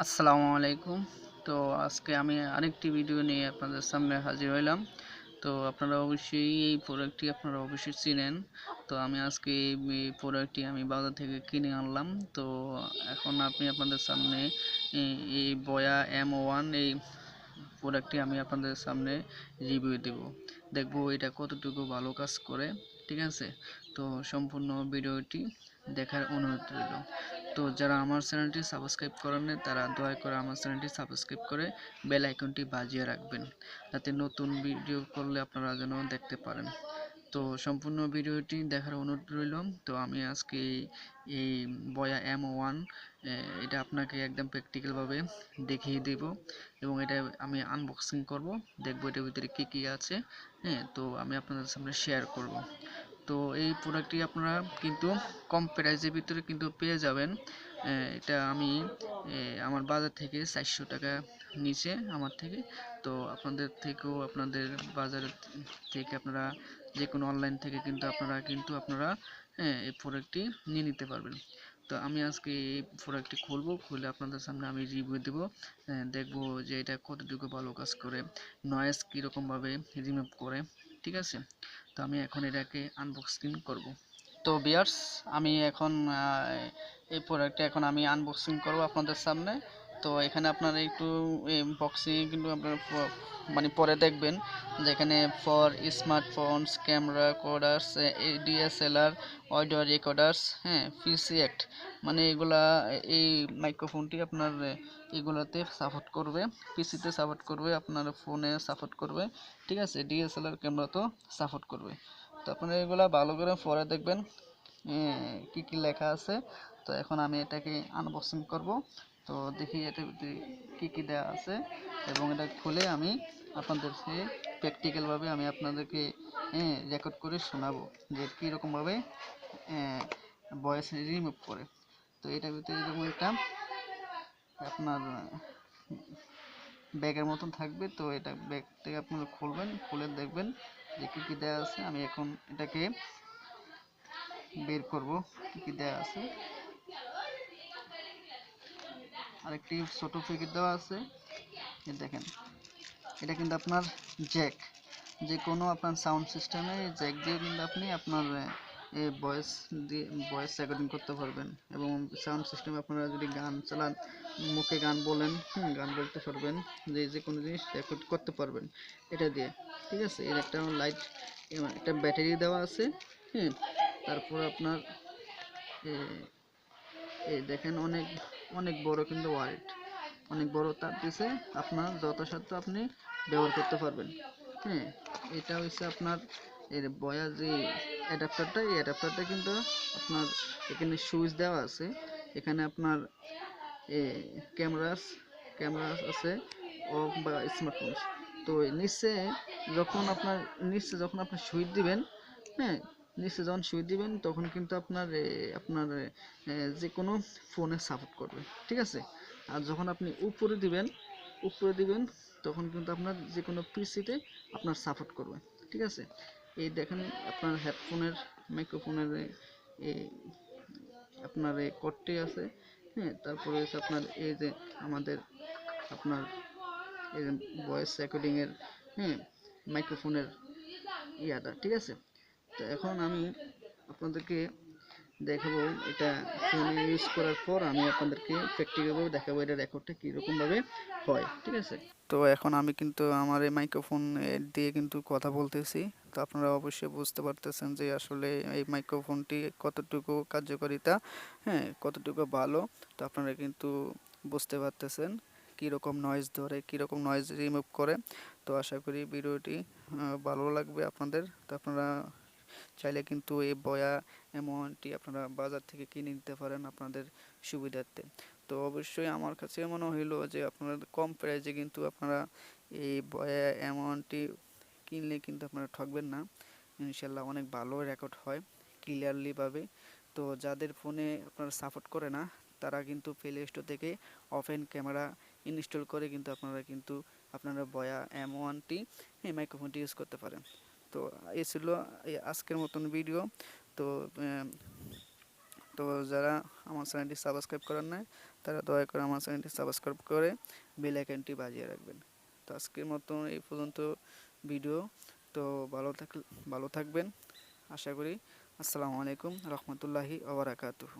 আসসালামু আলাইকুম। তো আজকে আমি আরেকটি ভিডিও নিয়ে আপনাদের সামনে হাজির হইলাম। তো আপনারা অবশ্যই এই প্রোডাক্টটি আপনারা অবশ্যই চিনেন। তো আমি আজকে এই প্রোডাক্টটি আমি বাজার থেকে কিনে আনলাম। তো এখন আপনি আপনাদের সামনে এই- বয়া এম ওয়ান এই প্রোডাক্টটি আমি আপনাদের সামনে রিভিউ দেব। দেখব এটা কতটুকু ভালো কাজ করে, ঠিক আছে? তো সম্পূর্ণ ভিডিওটি দেখার অনুরোধ রইল। তো যারা আমার চ্যানেলটি সাবস্ক্রাইব করেন তারা দয়া করে আমার চ্যানেলটি সাবস্ক্রাইব করে বেল আইকনটি বাজিয়ে রাখবেন, যাতে নতুন ভিডিও করলে আপনারা যেন দেখতে পারেন। তো সম্পূর্ণ ভিডিওটি দেখার অনুরোধ রইল। তো আমি আজকে এই বয়া এম ওয়ান এটা আপনাকে একদম প্র্যাকটিক্যালভাবে দেখিয়ে দেব এবং এটা আমি আনবক্সিং করব। দেখব এটার ভিতরে কী কী আছে হ্যাঁ তো আমি আপনাদের সামনে শেয়ার করব। তো এই প্রোডাক্টটি আপনারা কিন্তু কম প্রাইসের ভিতরে কিন্তু পেয়ে যাবেন। এটা আমি আমার বাজার থেকে চারশো টাকা নিচে আমার থেকে। তো আপনাদের থেকেও, আপনাদের বাজার থেকে আপনারা যে কোনো অনলাইন থেকে কিন্তু আপনারা কিন্তু আপনারা এই প্রোডাক্টটি নিয়ে নিতে পারবেন। তো আমি আজকে এই প্রোডাক্টটি খুলবো, খুলে আপনাদের সামনে আমি রিভিউ দেব। দেখব যে এটা কতটুকু ভালো কাজ করে নয়েজ কীরকমভাবে রিমুভ করে। ঠিক আছে? তো আমি এখন এটাকে আনবক্সিং করব। তো বিয়ার্স আমি এখন এই প্রোডাক্টটা এখন আমি আনবক্সিং করব আপনাদের সামনে। তো এখানে আপনারা একটু বক্সিং কিন্তু আপনারা মানে পরে দেখবেন যেখানে for smartphones camcorders DSLR audio recorders হ্যাঁ পিসি অ্যাক্ট মানে এগুলা, এই মাইক্রোফোনটি আপনার এগুলাতে সাপোর্ট করবে পিসিতে সাপোর্ট করবে, আপনার ফোনে সাপোর্ট করবে, ঠিক আছে? ডিএসএলআর ক্যামেরাতেও সাপোর্ট করবে। তো আপনারা এগুলা ভালো করে পরে দেখবেন কি কি লেখা আছে। তো এখন আমি এটাকে আনবক্সিং করব। তো দেখি এটার ভিতরে কি কি দেওয়া আছে। এবং এটা খুলে আমি আপনাদের আপনাদেরকে প্র্যাকটিক্যালভাবে আমি আপনাদেরকে রেকর্ড করে শোনাবো যে কীরকমভাবে ভয়েস রিমুভ করে। তো এটার ভিতরে এরকম একটা আপনার ব্যাগের মতন থাকবে। তো এটা ব্যাগ থেকে আপনারা খুলবেন, খুলে দেখবেন যে কী কী দেওয়া আছে। আমি এখন এটাকে বের করব, কী কী দেওয়া আছে। আরেকটি ছোট প্যাকেট দেওয়া আছে। দেখেন, এটা কিন্তু আপনার জ্যাক যে কোনো আপনার সাউন্ড সিস্টেমে জ্যাক দিয়ে কিন্তু আপনি আপনার ভয়েস দিয়ে ভয়েস রেকর্ডিং করতে পারবেন। এবং সাউন্ড সিস্টেমে আপনারা যদি গান চালান, মুখে গান বলেন গান বলতে পারবেন যে যে কোনো জিনিস রেকর্ড করতে পারবেন এটা দিয়ে। ঠিক আছে? এর একটা লাইট একটা ব্যাটারি দেওয়া আছে হ্যাঁ তারপর আপনার এই দেখেন অনেক অনেক বড় কিন্তু ওয়ালেট অনেক বড় তার দিছে আপনার যথাসাধ্য আপনি ব্যবহার করতে পারবেন। হ্যাঁ এটা হচ্ছে আপনার এর বয়া যে অ্যাডাপ্টারটা, এই অ্যাডাপ্টারটা কিন্তু আপনার এখানে সুইচ দেওয়া আছে। এখানে আপনার এ ক্যামেরাস ক্যামেরা আছে অফ বা স্মার্টফোন তো নিচে যখন আপনার, নিচে যখন আপনি সুইচ দিবেন হ্যাঁ নিচে যখন সুইচ দিবেন, তখন কিন্তু আপনার আপনার যে কোনো ফোনে সাপোর্ট করবে, ঠিক আছে? আর যখন আপনি উপরে দিবেন উপরে দিবেন, তখন কিন্তু আপনার যে কোনো পিসিতে আপনার সাপোর্ট করবে, ঠিক আছে? এই দেখেন আপনার হেডফোনের মাইক্রোফোনের আপনার এই কটটি আছে হ্যাঁ? তারপরে হচ্ছে আপনার এই যে আমাদের আপনার, এই যে ভয়েস রেকর্ডিংয়ের হ্যাঁ? মাইক্রোফোনের ইয়াটা, ঠিক আছে? তো এখন আমি আপনাদেরকে দেখাবো এটা ফোনে ইউজ করার পর আমি আপনাদেরকে প্র্যাকটিক্যালভাবে দেখাবো এটা রেকর্ডটা কীরকমভাবে হয়, ঠিক আছে? তো এখন আমি কিন্তু আমার এই মাইক্রোফোন দিয়ে কিন্তু কথা বলতেছি। তো আপনারা অবশ্যই বুঝতে পারতেছেন যে আসলে এই মাইক্রোফোনটি কতটুকু কার্যকারিতা হ্যাঁ কতটুকু ভালো। তো আপনারা কিন্তু বুঝতে পারতেছেন কীরকম নয়েজ ধরে, কীরকম নয়েজ রিমুভ করে। তো আশা করি ভিডিওটি ভালো লাগবে আপনাদের। তো আপনারা চাইলে কিন্তু এই বয়া এমনটি আপনারা বাজার থেকে কিনে নিতে পারেন আপনাদের সুবিধার্থে। তো অবশ্যই আমার কাছে মনে হইল যে আপনারা কম প্রাইসে কিন্তু আপনারা এই বয়া এমনটি কিনলে কিন্তু আপনারা ঠকবেন না। ইনশাল্লাহ অনেক ভালো রেকর্ড হয় ক্লিয়ারলি পাবে তো যাদের ফোনে আপনারা সাপোর্ট করে না, তারা কিন্তু প্লে স্টোর থেকে ওপেন ক্যামেরা ইনস্টল করে কিন্তু আপনারা কিন্তু আপনারা বয়া এম ওয়ানটি এই মাইক্রোফোনটি ইউজ করতে পারেন। তো এই ছিল আজকের মতন ভিডিও তো তো যারা আমার চ্যানেলটি সাবস্ক্রাইব করার নাই, তারা দয়া করে আমার চ্যানেলটি সাবস্ক্রাইব করে বেল আইকনটি বাজিয়ে রাখবেন। তো আজকের মতন এই পর্যন্ত ভিডিও তো ভালো থাক ভালো থাকবেন। আশা করি। আসসালামু আলাইকুম রহমতুল্লাহি ওবরাকাতুহু